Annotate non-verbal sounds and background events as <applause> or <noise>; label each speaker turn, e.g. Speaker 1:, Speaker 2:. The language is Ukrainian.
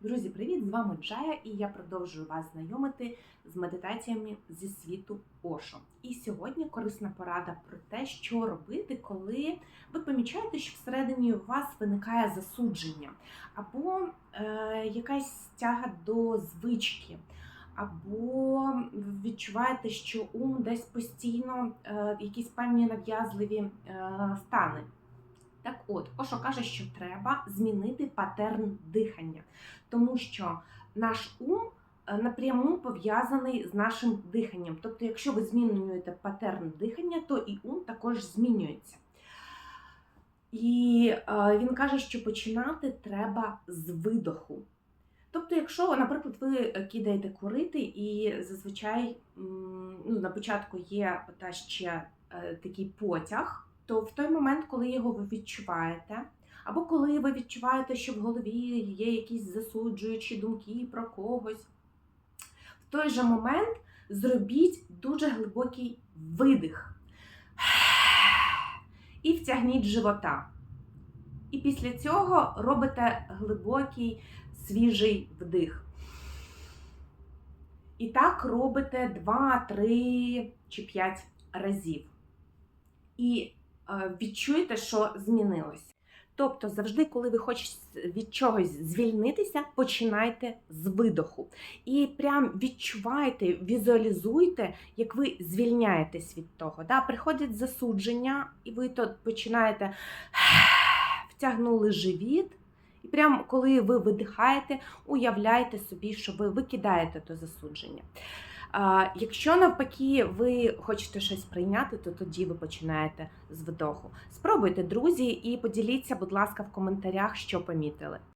Speaker 1: Друзі, привіт! З вами Джая, і я продовжую вас знайомити з медитаціями зі світу Ошо. І сьогодні корисна порада про те, що робити, коли ви помічаєте, що всередині у вас виникає засудження, або е, якась тяга до звички, або відчуваєте, що ум десь постійно е, якісь певні нав'язливі е, стани. Так от, Ошо каже, що треба змінити патерн дихання, тому що наш ум е, напряму пов'язаний з нашим диханням. Тобто, якщо ви змінюєте патерн дихання, то і ум також змінюється. І е, він каже, що починати треба з видоху. Тобто, якщо, наприклад, ви кидаєте курити, і зазвичай ну, на початку є та ще е, такий потяг то в той момент, коли його ви відчуваєте, або коли ви відчуваєте, що в голові є якісь засуджуючі думки про когось, в той же момент зробіть дуже глибокий видих і втягніть живота. І після цього робите глибокий свіжий вдих. І так робите 2, 3 чи 5 разів. І е, відчуєте, що змінилось. Тобто, завжди, коли ви хочете від чогось звільнитися, починайте з видоху. І прям відчувайте, візуалізуйте, як ви звільняєтесь від того. Да? Приходять засудження, і ви то починаєте <sighs> втягнули живіт. І прямо коли ви видихаєте, уявляйте собі, що ви викидаєте то засудження. Якщо навпаки ви хочете щось прийняти, то тоді ви починаєте з вдоху. Спробуйте, друзі, і поділіться, будь ласка, в коментарях, що помітили.